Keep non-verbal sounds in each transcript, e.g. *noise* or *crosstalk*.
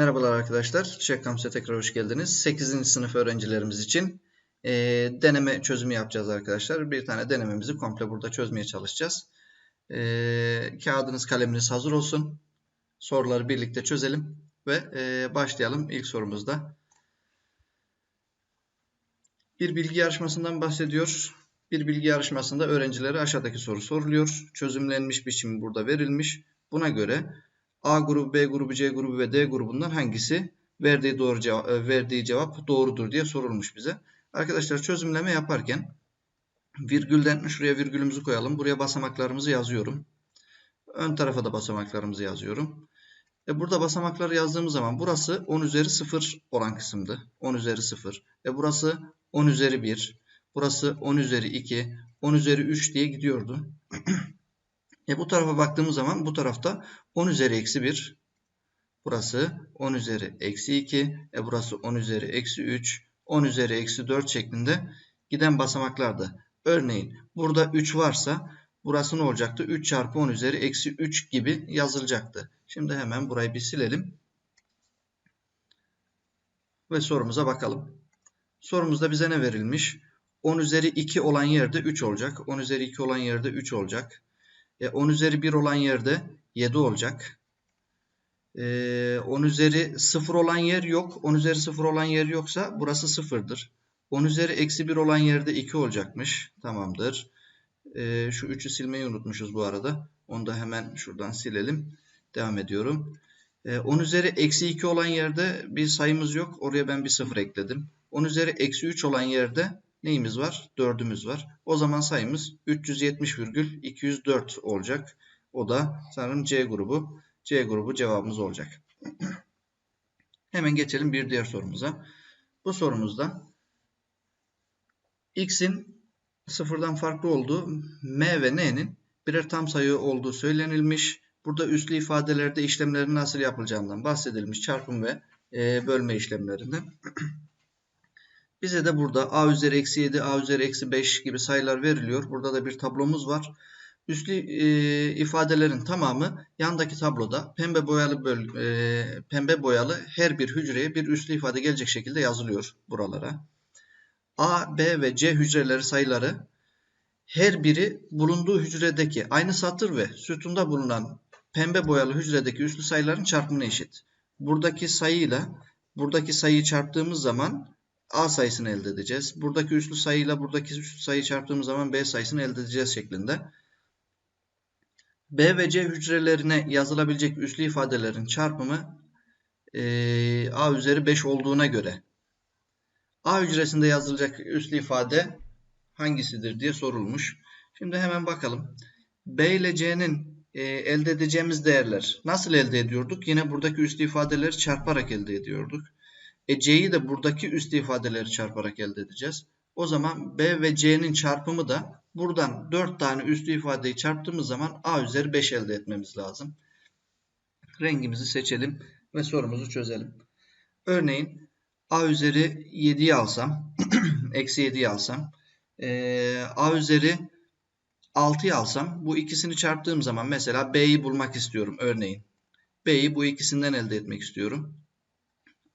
Merhabalar arkadaşlar. Çiçek Kampüs'e tekrar hoş geldiniz. 8. sınıf öğrencilerimiz için e, deneme çözümü yapacağız arkadaşlar. Bir tane denememizi komple burada çözmeye çalışacağız. E, kağıdınız kaleminiz hazır olsun. Soruları birlikte çözelim ve e, başlayalım ilk sorumuzda. Bir bilgi yarışmasından bahsediyor. Bir bilgi yarışmasında öğrencilere aşağıdaki soru soruluyor. Çözümlenmiş biçimi burada verilmiş. Buna göre A grubu, B grubu, C grubu ve D grubundan hangisi verdiği doğru cevap, e, verdiği cevap doğrudur diye sorulmuş bize. Arkadaşlar çözümleme yaparken virgülden şuraya virgülümüzü koyalım. Buraya basamaklarımızı yazıyorum. Ön tarafa da basamaklarımızı yazıyorum. E burada basamakları yazdığımız zaman burası 10 üzeri 0 olan kısımdı. 10 üzeri 0. E burası 10 üzeri 1. Burası 10 üzeri 2. 10 üzeri 3 diye gidiyordu. *clears throat* E bu tarafa baktığımız zaman bu tarafta 10 üzeri eksi 1. Burası 10 üzeri eksi 2. E burası 10 üzeri eksi 3. 10 üzeri eksi 4 şeklinde giden basamaklardı. Örneğin burada 3 varsa burası ne olacaktı? 3 çarpı 10 üzeri eksi 3 gibi yazılacaktı. Şimdi hemen burayı bir silelim. Ve sorumuza bakalım. Sorumuzda bize ne verilmiş? 10 üzeri 2 olan yerde 3 olacak. 10 üzeri 2 olan yerde 3 olacak. E, 10 üzeri 1 olan yerde 7 olacak. E, 10 üzeri 0 olan yer yok. 10 üzeri 0 olan yer yoksa burası 0'dır. 10 üzeri eksi 1 olan yerde 2 olacakmış. Tamamdır. E, şu 3'ü silmeyi unutmuşuz bu arada. Onu da hemen şuradan silelim. Devam ediyorum. E, 10 üzeri eksi 2 olan yerde bir sayımız yok. Oraya ben bir 0 ekledim. 10 üzeri eksi 3 olan yerde neyimiz var? 4'ümüz var. O zaman sayımız 370,204 olacak. O da sanırım C grubu. C grubu cevabımız olacak. *clears throat* Hemen geçelim bir diğer sorumuza. Bu sorumuzda x'in sıfırdan farklı olduğu m ve n'nin birer tam sayı olduğu söylenilmiş. Burada üslü ifadelerde işlemlerin nasıl yapılacağından bahsedilmiş. Çarpım ve e, bölme işlemlerinden. *clears throat* Bize de burada a üzeri eksi 7, a üzeri eksi 5 gibi sayılar veriliyor. Burada da bir tablomuz var. Üslü e, ifadelerin tamamı yandaki tabloda pembe boyalı böl e, pembe boyalı her bir hücreye bir üslü ifade gelecek şekilde yazılıyor buralara. A, B ve C hücreleri sayıları her biri bulunduğu hücredeki aynı satır ve sütunda bulunan pembe boyalı hücredeki üslü sayıların çarpımına eşit. Buradaki sayıyla buradaki sayıyı çarptığımız zaman A sayısını elde edeceğiz. Buradaki üslü sayıyla buradaki üslü sayıyı çarptığımız zaman B sayısını elde edeceğiz şeklinde. B ve C hücrelerine yazılabilecek üslü ifadelerin çarpımı e, A üzeri 5 olduğuna göre A hücresinde yazılacak üslü ifade hangisidir diye sorulmuş. Şimdi hemen bakalım. B ile C'nin e, elde edeceğimiz değerler nasıl elde ediyorduk? Yine buradaki üslü ifadeleri çarparak elde ediyorduk. E C'yi de buradaki üst ifadeleri çarparak elde edeceğiz. O zaman B ve C'nin çarpımı da buradan 4 tane üstü ifadeyi çarptığımız zaman A üzeri 5 elde etmemiz lazım. Rengimizi seçelim ve sorumuzu çözelim. Örneğin A üzeri 7'yi alsam, *clears throat* eksi 7'yi alsam, e, A üzeri 6'yı alsam bu ikisini çarptığım zaman mesela B'yi bulmak istiyorum örneğin. B'yi bu ikisinden elde etmek istiyorum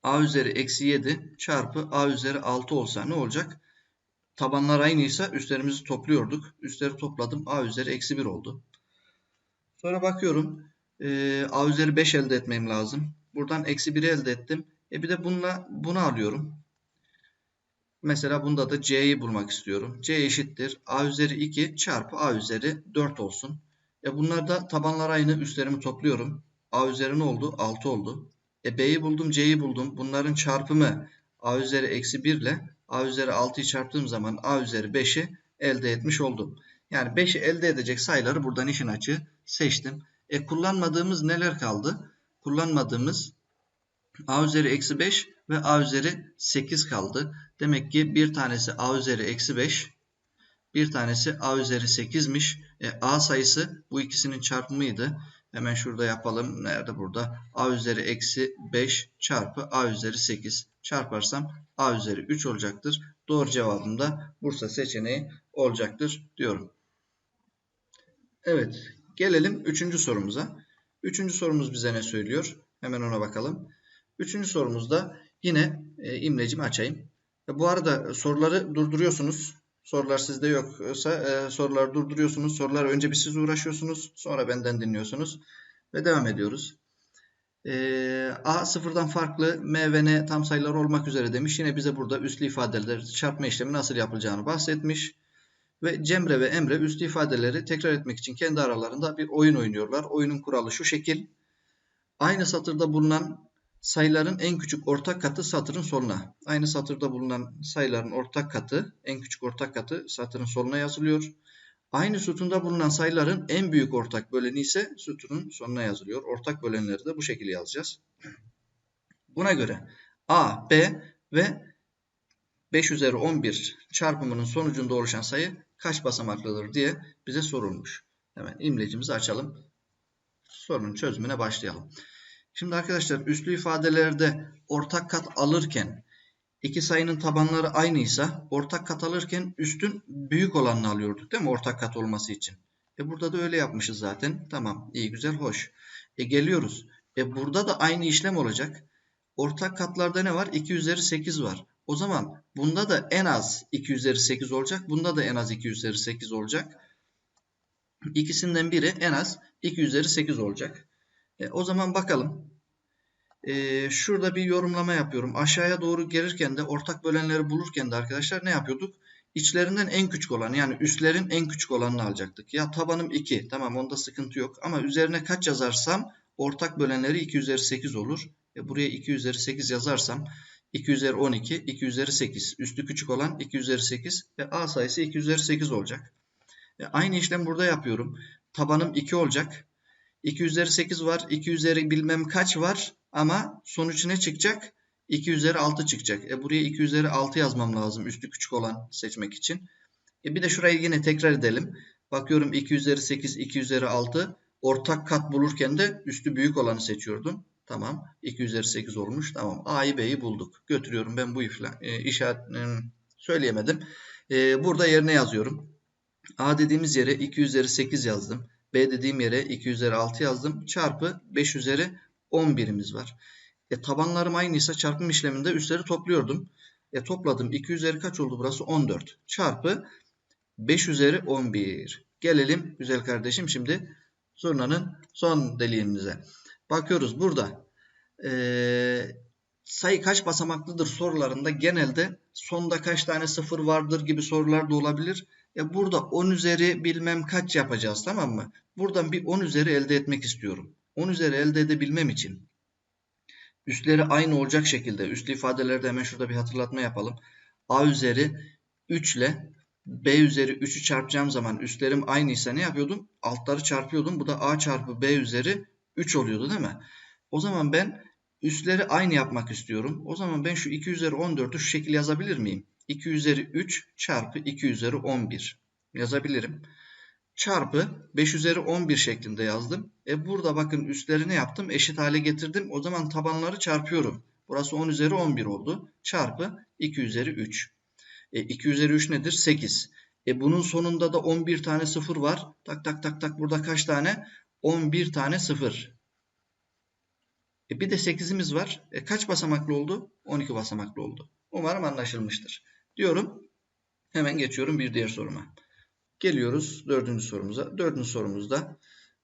a üzeri eksi 7 çarpı a üzeri 6 olsa ne olacak? Tabanlar aynıysa üstlerimizi topluyorduk. Üstleri topladım. a üzeri eksi 1 oldu. Sonra bakıyorum. E, a üzeri 5 elde etmem lazım. Buradan eksi 1'i elde ettim. E bir de bununla bunu alıyorum. Mesela bunda da c'yi bulmak istiyorum. c eşittir. a üzeri 2 çarpı a üzeri 4 olsun. E bunlar da tabanlar aynı. Üstlerimi topluyorum. a üzeri ne oldu? 6 oldu. E B'yi buldum, C'yi buldum. Bunların çarpımı A üzeri eksi 1 ile A üzeri 6'yı çarptığım zaman A üzeri 5'i elde etmiş oldum. Yani 5'i elde edecek sayıları buradan işin açığı seçtim. E kullanmadığımız neler kaldı? Kullanmadığımız A üzeri eksi 5 ve A üzeri 8 kaldı. Demek ki bir tanesi A üzeri eksi 5, bir tanesi A üzeri 8'miş. E, A sayısı bu ikisinin çarpımıydı. Hemen şurada yapalım. Nerede burada? A üzeri eksi 5 çarpı A üzeri 8 çarparsam A üzeri 3 olacaktır. Doğru cevabım da Bursa seçeneği olacaktır diyorum. Evet. Gelelim 3. sorumuza. 3. sorumuz bize ne söylüyor? Hemen ona bakalım. Üçüncü sorumuzda yine e, imlecimi açayım. E, bu arada soruları durduruyorsunuz. Sorular sizde yoksa e, soruları durduruyorsunuz. Sorular önce bir siz uğraşıyorsunuz. Sonra benden dinliyorsunuz. Ve devam ediyoruz. E, A sıfırdan farklı M ve N tam sayılar olmak üzere demiş. Yine bize burada üslü ifadeler çarpma işlemi nasıl yapılacağını bahsetmiş. Ve Cemre ve Emre üslü ifadeleri tekrar etmek için kendi aralarında bir oyun oynuyorlar. Oyunun kuralı şu şekil. Aynı satırda bulunan sayıların en küçük ortak katı satırın soluna. Aynı satırda bulunan sayıların ortak katı, en küçük ortak katı satırın soluna yazılıyor. Aynı sütunda bulunan sayıların en büyük ortak böleni ise sütunun sonuna yazılıyor. Ortak bölenleri de bu şekilde yazacağız. Buna göre A, B ve 5 üzeri 11 çarpımının sonucunda oluşan sayı kaç basamaklıdır diye bize sorulmuş. Hemen imlecimizi açalım. Sorunun çözümüne başlayalım. Şimdi arkadaşlar üslü ifadelerde ortak kat alırken iki sayının tabanları aynıysa ortak kat alırken üstün büyük olanını alıyorduk değil mi ortak kat olması için. E burada da öyle yapmışız zaten. Tamam iyi güzel hoş. E geliyoruz. E burada da aynı işlem olacak. Ortak katlarda ne var? 2 üzeri 8 var. O zaman bunda da en az 2 üzeri 8 olacak. Bunda da en az 2 üzeri 8 olacak. İkisinden biri en az 2 üzeri 8 olacak. E, o zaman bakalım. E, şurada bir yorumlama yapıyorum. Aşağıya doğru gelirken de ortak bölenleri bulurken de arkadaşlar ne yapıyorduk? İçlerinden en küçük olan yani üstlerin en küçük olanını alacaktık. Ya tabanım 2 tamam onda sıkıntı yok. Ama üzerine kaç yazarsam ortak bölenleri 2 üzeri 8 olur. E, buraya 2 üzeri 8 yazarsam 2 üzeri 12, 2 üzeri 8. Üstü küçük olan 2 üzeri 8 ve A sayısı 2 üzeri 8 olacak. E, aynı işlem burada yapıyorum. Tabanım 2 olacak. 2 üzeri 8 var. 2 üzeri bilmem kaç var. Ama sonuç ne çıkacak? 2 üzeri 6 çıkacak. E buraya 2 üzeri 6 yazmam lazım. Üstü küçük olan seçmek için. E bir de şurayı yine tekrar edelim. Bakıyorum 2 üzeri 8, 2 üzeri 6. Ortak kat bulurken de üstü büyük olanı seçiyordum. Tamam. 2 üzeri 8 olmuş. Tamam. A'yı B'yi bulduk. Götürüyorum ben bu ifla, e, işaret e, söyleyemedim. E, burada yerine yazıyorum. A dediğimiz yere 2 üzeri 8 yazdım. B dediğim yere 2 üzeri 6 yazdım. Çarpı 5 üzeri 11'imiz var. E, tabanlarım aynıysa çarpım işleminde üstleri topluyordum. E, topladım. 2 üzeri kaç oldu burası? 14. Çarpı 5 üzeri 11. Gelelim güzel kardeşim şimdi zurnanın son deliğimize. Bakıyoruz burada. E, sayı kaç basamaklıdır sorularında genelde sonda kaç tane sıfır vardır gibi sorular da olabilir. Ya burada 10 üzeri bilmem kaç yapacağız tamam mı? Buradan bir 10 üzeri elde etmek istiyorum. 10 üzeri elde edebilmem için üstleri aynı olacak şekilde üslü ifadelerde hemen şurada bir hatırlatma yapalım. A üzeri 3 ile B üzeri 3'ü çarpacağım zaman üstlerim aynıysa ne yapıyordum? Altları çarpıyordum. Bu da A çarpı B üzeri 3 oluyordu değil mi? O zaman ben üstleri aynı yapmak istiyorum. O zaman ben şu 2 üzeri 14'ü şu şekilde yazabilir miyim? 2 üzeri 3 çarpı 2 üzeri 11 yazabilirim. Çarpı 5 üzeri 11 şeklinde yazdım. E burada bakın üstlerini yaptım. Eşit hale getirdim. O zaman tabanları çarpıyorum. Burası 10 üzeri 11 oldu. Çarpı 2 üzeri 3. E 2 üzeri 3 nedir? 8. E bunun sonunda da 11 tane 0 var. Tak tak tak tak burada kaç tane? 11 tane 0. E bir de 8'imiz var. E kaç basamaklı oldu? 12 basamaklı oldu. Umarım anlaşılmıştır. Diyorum. Hemen geçiyorum bir diğer soruma. Geliyoruz dördüncü sorumuza. Dördüncü sorumuzda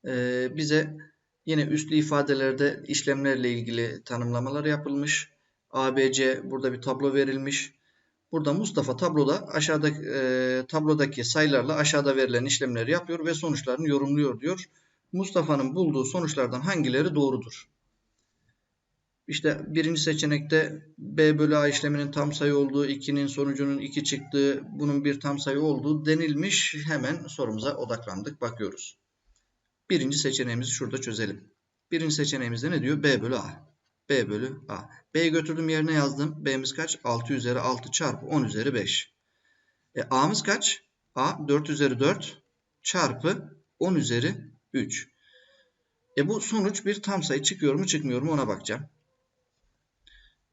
e, bize yine üslü ifadelerde işlemlerle ilgili tanımlamalar yapılmış. ABC burada bir tablo verilmiş. Burada Mustafa tabloda aşağıda e, tablodaki sayılarla aşağıda verilen işlemleri yapıyor ve sonuçlarını yorumluyor diyor. Mustafa'nın bulduğu sonuçlardan hangileri doğrudur? İşte birinci seçenekte B bölü A işleminin tam sayı olduğu, 2'nin sonucunun 2 çıktığı, bunun bir tam sayı olduğu denilmiş. Hemen sorumuza odaklandık. Bakıyoruz. Birinci seçeneğimizi şurada çözelim. Birinci seçeneğimizde ne diyor? B bölü A. B bölü A. B'yi götürdüm yerine yazdım. B'miz kaç? 6 üzeri 6 çarpı 10 üzeri 5. E, A'mız kaç? A 4 üzeri 4 çarpı 10 üzeri 3. E bu sonuç bir tam sayı çıkıyor mu çıkmıyor mu ona bakacağım.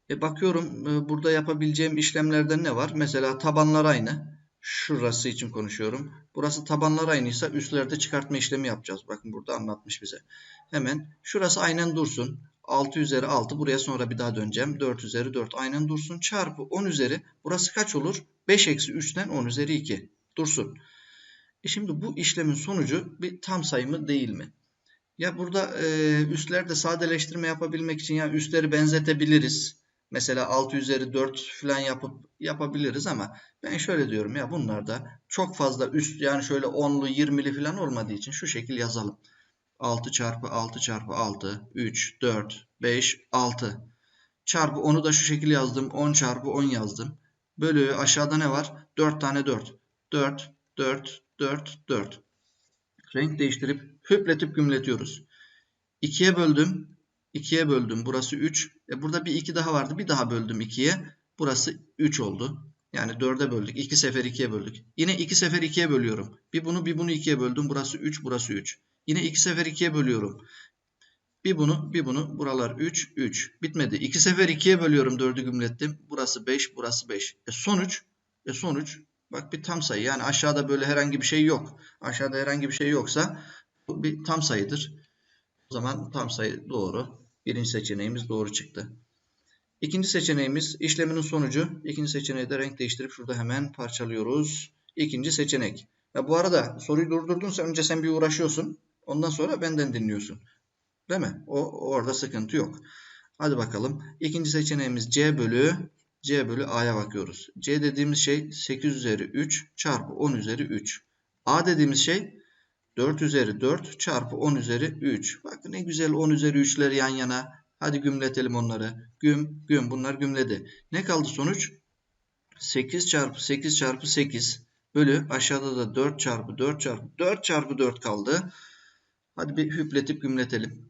E bakıyorum e, burada yapabileceğim işlemlerden ne var? Mesela tabanlar aynı. Şurası için konuşuyorum. Burası tabanlar aynıysa üstlerde çıkartma işlemi yapacağız. Bakın burada anlatmış bize. Hemen şurası aynen dursun. 6 üzeri 6 buraya sonra bir daha döneceğim. 4 üzeri 4 aynen dursun. Çarpı 10 üzeri burası kaç olur? 5 eksi 3'ten 10 üzeri 2 dursun. E şimdi bu işlemin sonucu bir tam sayı mı değil mi? Ya burada e, üstlerde sadeleştirme yapabilmek için ya üstleri benzetebiliriz. Mesela 6 üzeri 4 falan yapıp yapabiliriz ama ben şöyle diyorum ya bunlarda çok fazla üst yani şöyle 10'lu 20'li falan olmadığı için şu şekil yazalım. 6 çarpı 6 çarpı 6 3 4 5 6 çarpı 10'u da şu şekil yazdım 10 çarpı 10 yazdım. Bölü aşağıda ne var? 4 tane 4 4 4 4 4 renk değiştirip hüpletip gümletiyoruz. 2'ye böldüm 2'ye böldüm. Burası 3. E burada bir 2 daha vardı. Bir daha böldüm 2'ye. Burası 3 oldu. Yani 4'e böldük. 2 sefer 2'ye böldük. Yine 2 sefer 2'ye bölüyorum. Bir bunu bir bunu 2'ye böldüm. Burası 3, burası 3. Yine 2 sefer 2'ye bölüyorum. Bir bunu bir bunu. Buralar 3, 3. Bitmedi. 2 sefer 2'ye bölüyorum. 4'ü gümlettim. Burası 5, burası 5. E sonuç? E sonuç? Bak bir tam sayı. Yani aşağıda böyle herhangi bir şey yok. Aşağıda herhangi bir şey yoksa bu bir tam sayıdır. O zaman tam sayı doğru. Birinci seçeneğimiz doğru çıktı. İkinci seçeneğimiz işleminin sonucu. İkinci seçeneği de renk değiştirip şurada hemen parçalıyoruz. İkinci seçenek. Ya bu arada soruyu durdurdun sen önce sen bir uğraşıyorsun. Ondan sonra benden dinliyorsun. Değil mi? O orada sıkıntı yok. Hadi bakalım. İkinci seçeneğimiz C bölü C bölü A'ya bakıyoruz. C dediğimiz şey 8 üzeri 3 çarpı 10 üzeri 3. A dediğimiz şey 4 üzeri 4 çarpı 10 üzeri 3. Bak ne güzel 10 üzeri 3'ler yan yana. Hadi gümletelim onları. Güm, güm bunlar gümledi. Ne kaldı sonuç? 8 çarpı 8 çarpı 8 bölü aşağıda da 4 çarpı 4 çarpı 4 çarpı 4 kaldı. Hadi bir hüpletip gümletelim.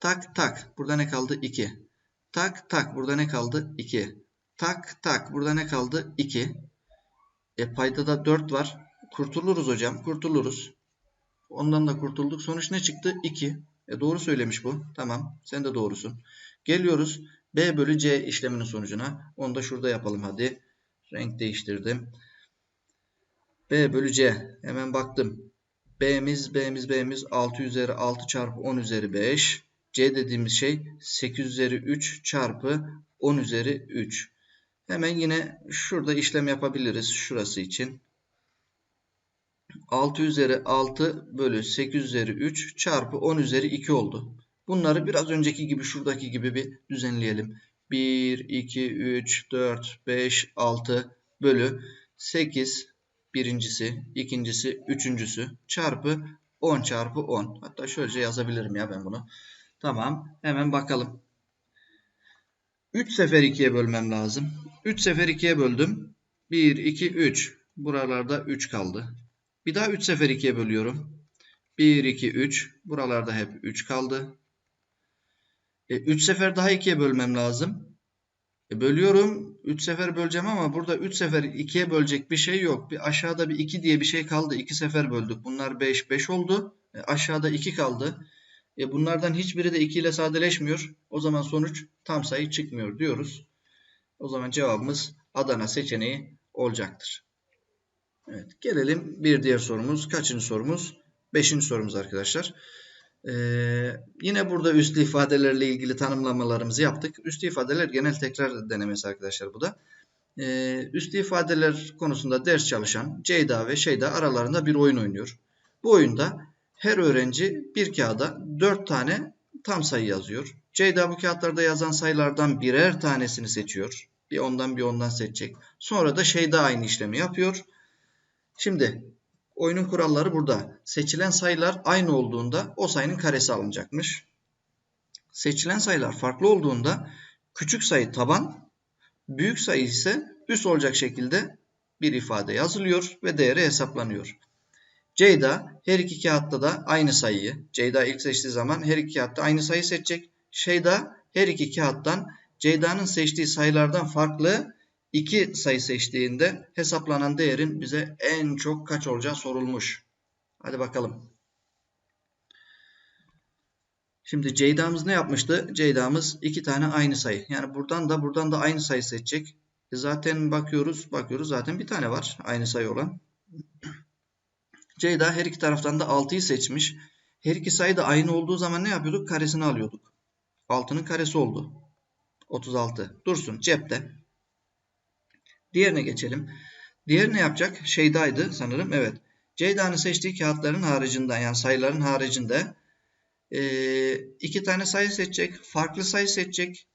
Tak tak burada ne kaldı? 2. Tak tak burada ne kaldı? 2. Tak tak burada ne kaldı? 2. E payda da 4 var. Kurtuluruz hocam. Kurtuluruz. Ondan da kurtulduk. Sonuç ne çıktı? 2. E doğru söylemiş bu. Tamam. Sen de doğrusun. Geliyoruz B bölü C işleminin sonucuna. Onu da şurada yapalım hadi. Renk değiştirdim. B bölü C. Hemen baktım. B'miz B'miz B'miz 6 üzeri 6 çarpı 10 üzeri 5. C dediğimiz şey 8 üzeri 3 çarpı 10 üzeri 3. Hemen yine şurada işlem yapabiliriz. Şurası için. 6 üzeri 6 bölü 8 üzeri 3 çarpı 10 üzeri 2 oldu. Bunları biraz önceki gibi şuradaki gibi bir düzenleyelim. 1, 2, 3, 4, 5, 6 bölü 8 birincisi, ikincisi, üçüncüsü çarpı 10 çarpı 10. Hatta şöylece yazabilirim ya ben bunu. Tamam. Hemen bakalım. 3 sefer 2'ye bölmem lazım. 3 sefer 2'ye böldüm. 1, 2, 3. Buralarda 3 kaldı. Bir daha 3 sefer 2'ye bölüyorum. 1, 2, 3. Buralarda hep 3 kaldı. E, 3 sefer daha 2'ye bölmem lazım. E, bölüyorum. 3 sefer böleceğim ama burada 3 sefer 2'ye bölecek bir şey yok. Bir aşağıda bir 2 diye bir şey kaldı. 2 sefer böldük. Bunlar 5, 5 oldu. E, aşağıda 2 kaldı. E, bunlardan hiçbiri de 2 ile sadeleşmiyor. O zaman sonuç tam sayı çıkmıyor diyoruz. O zaman cevabımız Adana seçeneği olacaktır. Evet, gelelim bir diğer sorumuz. Kaçıncı sorumuz? Beşinci sorumuz arkadaşlar. Ee, yine burada üslü ifadelerle ilgili tanımlamalarımızı yaptık. Üslü ifadeler genel tekrar denemesi arkadaşlar bu da. Ee, üslü ifadeler konusunda ders çalışan Ceyda ve Şeyda aralarında bir oyun oynuyor. Bu oyunda her öğrenci bir kağıda dört tane tam sayı yazıyor. Ceyda bu kağıtlarda yazan sayılardan birer tanesini seçiyor. Bir ondan bir ondan seçecek. Sonra da Şeyda aynı işlemi yapıyor. Şimdi oyunun kuralları burada. Seçilen sayılar aynı olduğunda o sayının karesi alınacakmış. Seçilen sayılar farklı olduğunda küçük sayı taban, büyük sayı ise üst olacak şekilde bir ifade yazılıyor ve değeri hesaplanıyor. Ceyda her iki kağıtta da aynı sayıyı, Ceyda ilk seçtiği zaman her iki kağıtta aynı sayı seçecek. Şeyda her iki kağıttan Ceyda'nın seçtiği sayılardan farklı 2 sayı seçtiğinde hesaplanan değerin bize en çok kaç olacağı sorulmuş. Hadi bakalım. Şimdi Ceyda'mız ne yapmıştı? Ceyda'mız iki tane aynı sayı. Yani buradan da buradan da aynı sayı seçecek. E zaten bakıyoruz, bakıyoruz zaten bir tane var aynı sayı olan. Ceyda her iki taraftan da 6'yı seçmiş. Her iki sayı da aynı olduğu zaman ne yapıyorduk? Karesini alıyorduk. 6'nın karesi oldu. 36. Dursun cepte. Diğerine geçelim. Diğer ne yapacak? Şeyda'ydı sanırım. Evet. Ceyda'nın seçtiği kağıtların haricinde yani sayıların haricinde e, iki tane sayı seçecek. Farklı sayı seçecek.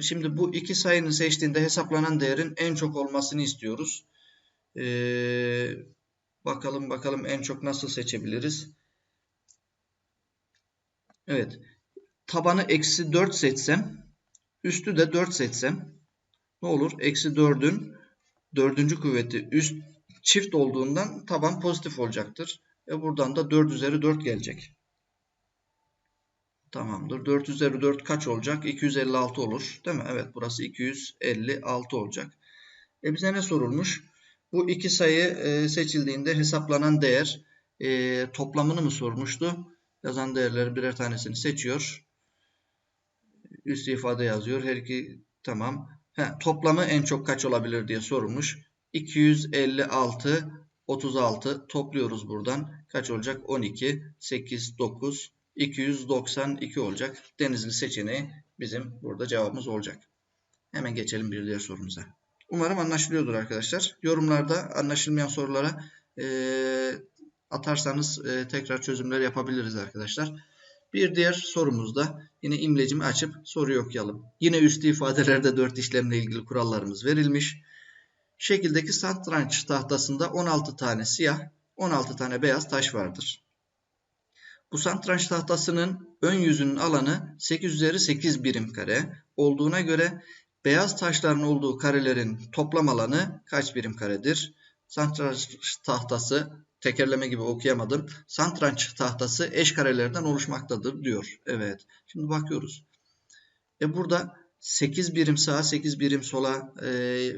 Şimdi bu iki sayının seçtiğinde hesaplanan değerin en çok olmasını istiyoruz. Ee, bakalım bakalım en çok nasıl seçebiliriz. Evet. Tabanı eksi 4 seçsem. Üstü de 4 seçsem. Ne olur? Eksi 4'ün dördüncü kuvveti üst çift olduğundan taban pozitif olacaktır. E buradan da 4 üzeri 4 gelecek. Tamamdır. 4 üzeri 4 kaç olacak? 256 olur. Değil mi? Evet burası 256 olacak. E bize ne sorulmuş? Bu iki sayı e, seçildiğinde hesaplanan değer e, toplamını mı sormuştu? Yazan değerleri birer tanesini seçiyor. Üst ifade yazıyor. Her iki tamam. He, toplamı en çok kaç olabilir diye sorulmuş. 256 36 topluyoruz buradan. Kaç olacak? 12 8 9 292 olacak. Denizli seçeneği bizim burada cevabımız olacak. Hemen geçelim bir diğer sorumuza. Umarım anlaşılıyordur arkadaşlar. Yorumlarda anlaşılmayan sorulara e, atarsanız e, tekrar çözümler yapabiliriz arkadaşlar. Bir diğer sorumuzda yine imlecimi açıp soruyu okuyalım. Yine üstü ifadelerde 4 işlemle ilgili kurallarımız verilmiş. Şekildeki satranç tahtasında 16 tane siyah, 16 tane beyaz taş vardır. Bu satranç tahtasının ön yüzünün alanı 8 üzeri 8 birim kare olduğuna göre beyaz taşların olduğu karelerin toplam alanı kaç birim karedir? Satranç tahtası tekerleme gibi okuyamadım. Satranç tahtası eş karelerden oluşmaktadır diyor. Evet. Şimdi bakıyoruz. E burada 8 birim sağa 8 birim sola e,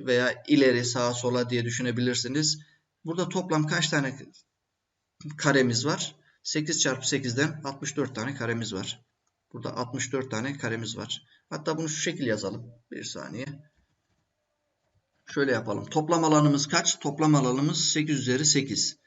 veya ileri sağa sola diye düşünebilirsiniz. Burada toplam kaç tane karemiz var? 8 çarpı 8'den 64 tane karemiz var. Burada 64 tane karemiz var. Hatta bunu şu şekil yazalım. Bir saniye. Şöyle yapalım. Toplam alanımız kaç? Toplam alanımız 8 üzeri 8.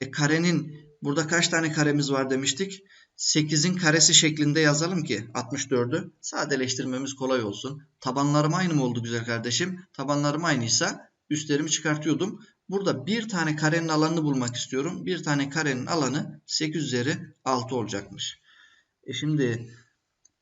E karenin burada kaç tane karemiz var demiştik? 8'in karesi şeklinde yazalım ki 64'ü sadeleştirmemiz kolay olsun. Tabanlarım aynı mı oldu güzel kardeşim? Tabanlarım aynıysa üstlerimi çıkartıyordum. Burada bir tane karenin alanını bulmak istiyorum. Bir tane karenin alanı 8 üzeri 6 olacakmış. E şimdi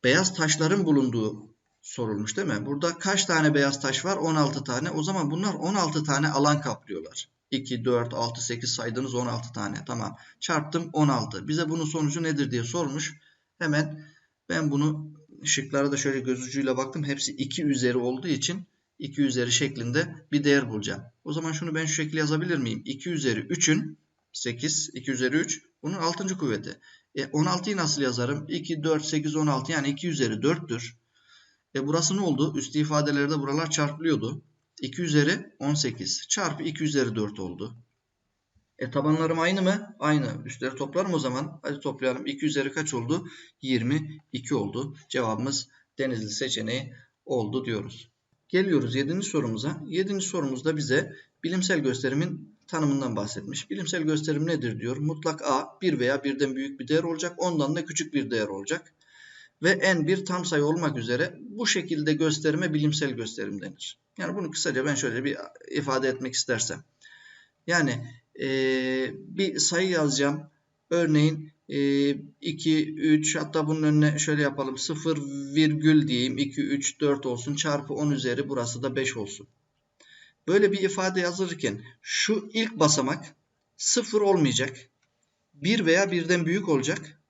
beyaz taşların bulunduğu sorulmuş değil mi? Burada kaç tane beyaz taş var? 16 tane. O zaman bunlar 16 tane alan kaplıyorlar. 2, 4, 6, 8 saydınız 16 tane. Tamam. Çarptım 16. Bize bunun sonucu nedir diye sormuş. Hemen ben bunu şıklara da şöyle göz ucuyla baktım. Hepsi 2 üzeri olduğu için 2 üzeri şeklinde bir değer bulacağım. O zaman şunu ben şu şekilde yazabilir miyim? 2 üzeri 3'ün 8, 2 üzeri 3 bunun 6. kuvveti. E 16'yı nasıl yazarım? 2, 4, 8, 16 yani 2 üzeri 4'tür. E burası ne oldu? Üstü ifadelerde buralar çarpılıyordu. 2 üzeri 18 çarpı 2 üzeri 4 oldu. E tabanlarım aynı mı? Aynı. Üstleri toplarım o zaman. Hadi toplayalım. 2 üzeri kaç oldu? 22 oldu. Cevabımız Denizli seçeneği oldu diyoruz. Geliyoruz 7. sorumuza. 7. sorumuzda bize bilimsel gösterimin tanımından bahsetmiş. Bilimsel gösterim nedir diyor. Mutlak A bir veya birden büyük bir değer olacak. Ondan da küçük bir değer olacak. Ve n bir tam sayı olmak üzere bu şekilde gösterime bilimsel gösterim denir. Yani bunu kısaca ben şöyle bir ifade etmek istersem. Yani e, bir sayı yazacağım. Örneğin e, 2, 3 hatta bunun önüne şöyle yapalım. 0 virgül diyeyim. 2, 3, 4 olsun. Çarpı 10 üzeri burası da 5 olsun. Böyle bir ifade yazılırken şu ilk basamak 0 olmayacak. 1 veya birden büyük olacak.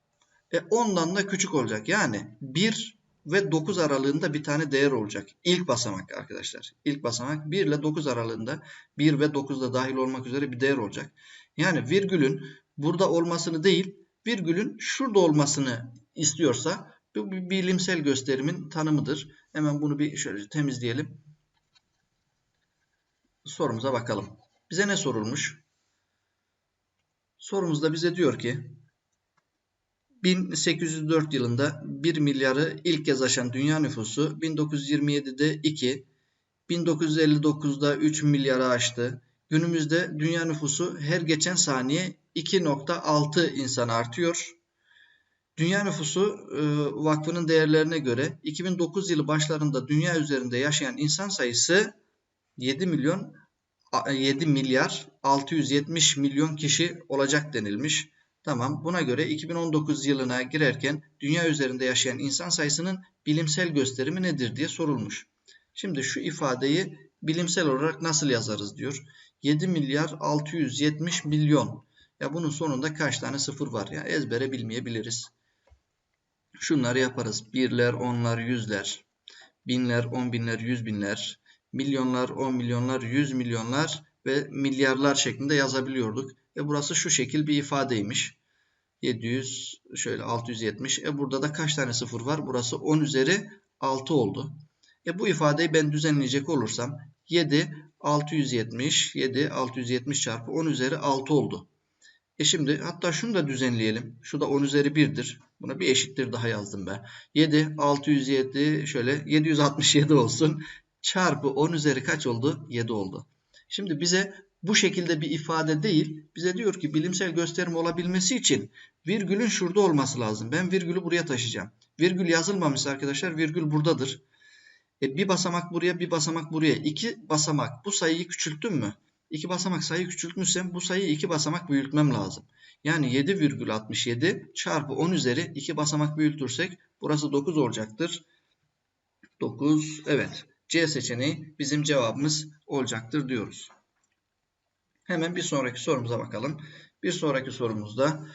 E ondan da küçük olacak. Yani 1 ve 9 aralığında bir tane değer olacak. İlk basamak arkadaşlar. İlk basamak 1 ile 9 aralığında 1 ve 9 da dahil olmak üzere bir değer olacak. Yani virgülün burada olmasını değil virgülün şurada olmasını istiyorsa bu bir bilimsel gösterimin tanımıdır. Hemen bunu bir şöyle temizleyelim. Sorumuza bakalım. Bize ne sorulmuş? Sorumuzda bize diyor ki 1804 yılında 1 milyarı ilk kez aşan dünya nüfusu 1927'de 2, 1959'da 3 milyarı aştı. Günümüzde dünya nüfusu her geçen saniye 2.6 insan artıyor. Dünya Nüfusu e, Vakfı'nın değerlerine göre 2009 yılı başlarında dünya üzerinde yaşayan insan sayısı 7 milyon 7 milyar 670 milyon kişi olacak denilmiş. Tamam. Buna göre 2019 yılına girerken dünya üzerinde yaşayan insan sayısının bilimsel gösterimi nedir diye sorulmuş. Şimdi şu ifadeyi bilimsel olarak nasıl yazarız diyor. 7 milyar 670 milyon. Ya bunun sonunda kaç tane sıfır var ya ezbere bilmeyebiliriz. Şunları yaparız. Birler, onlar, yüzler, binler, on binler, yüz binler, milyonlar, on milyonlar, yüz milyonlar ve milyarlar şeklinde yazabiliyorduk. Ve burası şu şekil bir ifadeymiş. 700 şöyle 670. E burada da kaç tane sıfır var? Burası 10 üzeri 6 oldu. E bu ifadeyi ben düzenleyecek olursam 7 670 7 670 çarpı 10 üzeri 6 oldu. E şimdi hatta şunu da düzenleyelim. Şu da 10 üzeri 1'dir. Buna bir eşittir daha yazdım ben. 7 607 şöyle 767 olsun. Çarpı 10 üzeri kaç oldu? 7 oldu. Şimdi bize bu şekilde bir ifade değil. Bize diyor ki bilimsel gösterim olabilmesi için virgülün şurada olması lazım. Ben virgülü buraya taşıyacağım. Virgül yazılmamış arkadaşlar. Virgül buradadır. E, bir basamak buraya bir basamak buraya. iki basamak bu sayıyı küçülttüm mü? İki basamak sayı küçültmüşsem bu sayıyı iki basamak büyütmem lazım. Yani 7,67 çarpı 10 üzeri 2 basamak büyütürsek burası 9 olacaktır. 9 evet. C seçeneği bizim cevabımız olacaktır diyoruz. Hemen bir sonraki sorumuza bakalım. Bir sonraki sorumuzda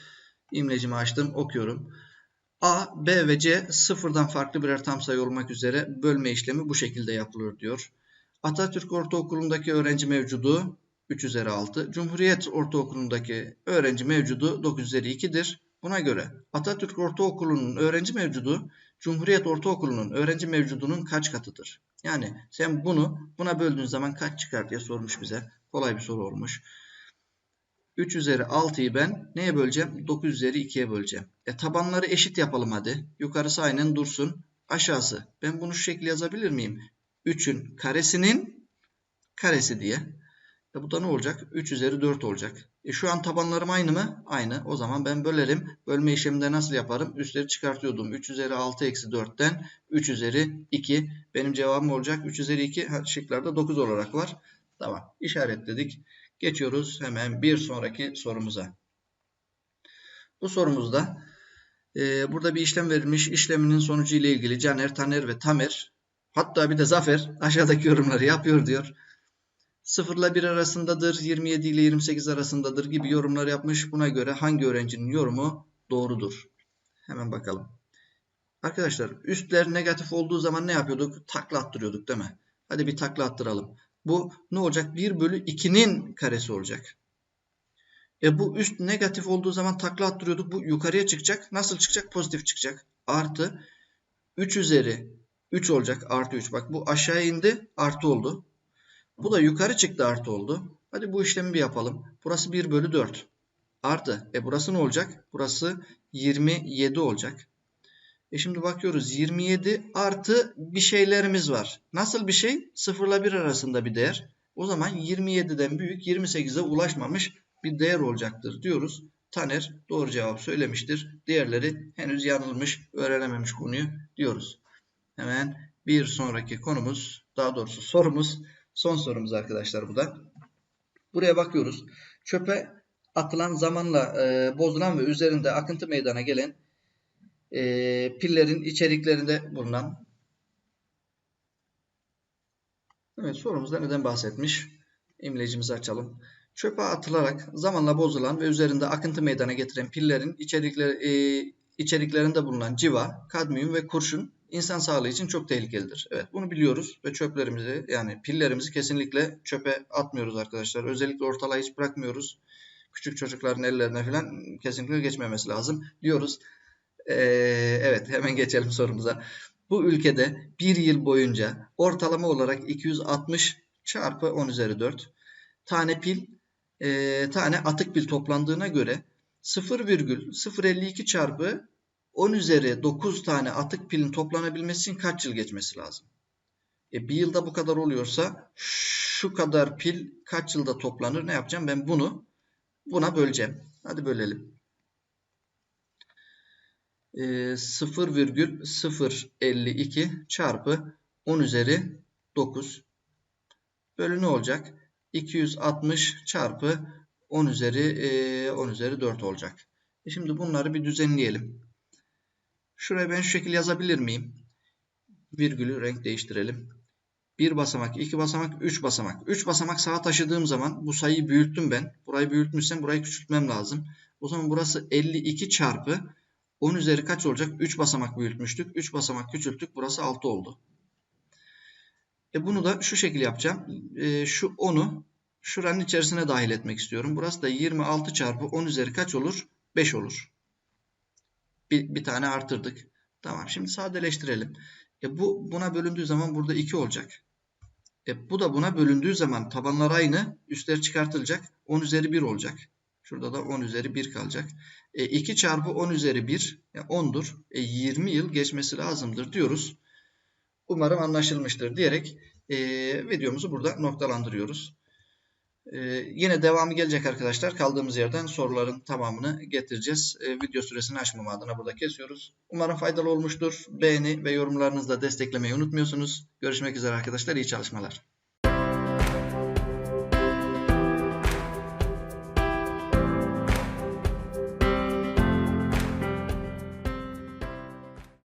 imlecimi açtım okuyorum. A, B ve C sıfırdan farklı birer tam sayı olmak üzere bölme işlemi bu şekilde yapılır diyor. Atatürk Ortaokulu'ndaki öğrenci mevcudu 3 üzeri 6. Cumhuriyet Ortaokulu'ndaki öğrenci mevcudu 9 üzeri 2'dir. Buna göre Atatürk Ortaokulu'nun öğrenci mevcudu Cumhuriyet Ortaokulu'nun öğrenci mevcudunun kaç katıdır? Yani sen bunu buna böldüğün zaman kaç çıkar diye sormuş bize. Kolay bir soru olmuş. 3 üzeri 6'yı ben neye böleceğim? 9 üzeri 2'ye böleceğim. E tabanları eşit yapalım hadi. Yukarısı aynen dursun. Aşağısı. Ben bunu şu şekilde yazabilir miyim? 3'ün karesinin karesi diye. E bu da ne olacak? 3 üzeri 4 olacak. E şu an tabanlarım aynı mı? Aynı. O zaman ben bölerim. Bölme işleminde nasıl yaparım? Üstleri çıkartıyordum. 3 üzeri 6 eksi 4'ten 3 üzeri 2. Benim cevabım olacak. 3 üzeri 2 şıklarda 9 olarak var. Tamam. İşaretledik. Geçiyoruz hemen bir sonraki sorumuza. Bu sorumuzda e, burada bir işlem verilmiş. İşleminin sonucu ile ilgili Caner, Taner ve Tamer hatta bir de Zafer aşağıdaki yorumları yapıyor diyor. 0 ile 1 arasındadır, 27 ile 28 arasındadır gibi yorumlar yapmış. Buna göre hangi öğrencinin yorumu doğrudur? Hemen bakalım. Arkadaşlar üstler negatif olduğu zaman ne yapıyorduk? Takla attırıyorduk değil mi? Hadi bir takla attıralım. Bu ne olacak? 1 bölü 2'nin karesi olacak. E bu üst negatif olduğu zaman takla attırıyorduk. Bu yukarıya çıkacak. Nasıl çıkacak? Pozitif çıkacak. Artı 3 üzeri 3 olacak. Artı 3. Bak bu aşağı indi. Artı oldu. Bu da yukarı çıktı artı oldu. Hadi bu işlemi bir yapalım. Burası 1 bölü 4. Artı. E burası ne olacak? Burası 27 olacak. E şimdi bakıyoruz 27 artı bir şeylerimiz var. Nasıl bir şey? 0 ile 1 arasında bir değer. O zaman 27'den büyük 28'e ulaşmamış bir değer olacaktır diyoruz. Taner doğru cevap söylemiştir. Diğerleri henüz yanılmış, öğrenememiş konuyu diyoruz. Hemen bir sonraki konumuz, daha doğrusu sorumuz, son sorumuz arkadaşlar bu da. Buraya bakıyoruz. Çöpe atılan zamanla e, bozulan ve üzerinde akıntı meydana gelen e, pillerin içeriklerinde bulunan Evet sorumuzda neden bahsetmiş? İmlecimizi açalım. Çöpe atılarak zamanla bozulan ve üzerinde akıntı meydana getiren pillerin içerikleri, e, içeriklerinde bulunan civa, kadmiyum ve kurşun insan sağlığı için çok tehlikelidir. Evet bunu biliyoruz ve çöplerimizi yani pillerimizi kesinlikle çöpe atmıyoruz arkadaşlar. Özellikle ortalığa hiç bırakmıyoruz. Küçük çocukların ellerine falan kesinlikle geçmemesi lazım diyoruz. Ee, evet hemen geçelim sorumuza. Bu ülkede bir yıl boyunca ortalama olarak 260 çarpı 10 üzeri 4 tane pil e, tane atık pil toplandığına göre 0,052 çarpı 10 üzeri 9 tane atık pilin toplanabilmesi için kaç yıl geçmesi lazım? E, bir yılda bu kadar oluyorsa şu kadar pil kaç yılda toplanır? Ne yapacağım? Ben bunu buna böleceğim. Hadi bölelim. E, 0,052 çarpı 10 üzeri 9 bölü ne olacak? 260 çarpı 10 üzeri e, 10 üzeri 4 olacak. E şimdi bunları bir düzenleyelim. Şuraya ben şu şekilde yazabilir miyim? Virgülü renk değiştirelim. Bir basamak, iki basamak, üç basamak. Üç basamak sağa taşıdığım zaman bu sayıyı büyüttüm ben. Burayı büyütmüşsem burayı küçültmem lazım. O zaman burası 52 çarpı 10 üzeri kaç olacak? 3 basamak büyütmüştük. 3 basamak küçülttük. Burası 6 oldu. E bunu da şu şekilde yapacağım. E şu 10'u şuranın içerisine dahil etmek istiyorum. Burası da 26 çarpı 10 üzeri kaç olur? 5 olur. Bir, bir tane artırdık. Tamam şimdi sadeleştirelim. E bu buna bölündüğü zaman burada 2 olacak. E bu da buna bölündüğü zaman tabanlar aynı. Üstler çıkartılacak. 10 üzeri 1 olacak. Şurada da 10 üzeri 1 kalacak. E 2 çarpı 10 üzeri 1 e 10'dur. E 20 yıl geçmesi lazımdır diyoruz. Umarım anlaşılmıştır diyerek e, videomuzu burada noktalandırıyoruz. E, yine devamı gelecek arkadaşlar. Kaldığımız yerden soruların tamamını getireceğiz. E, video süresini aşmama adına burada kesiyoruz. Umarım faydalı olmuştur. Beğeni ve yorumlarınızla desteklemeyi unutmuyorsunuz. Görüşmek üzere arkadaşlar. İyi çalışmalar.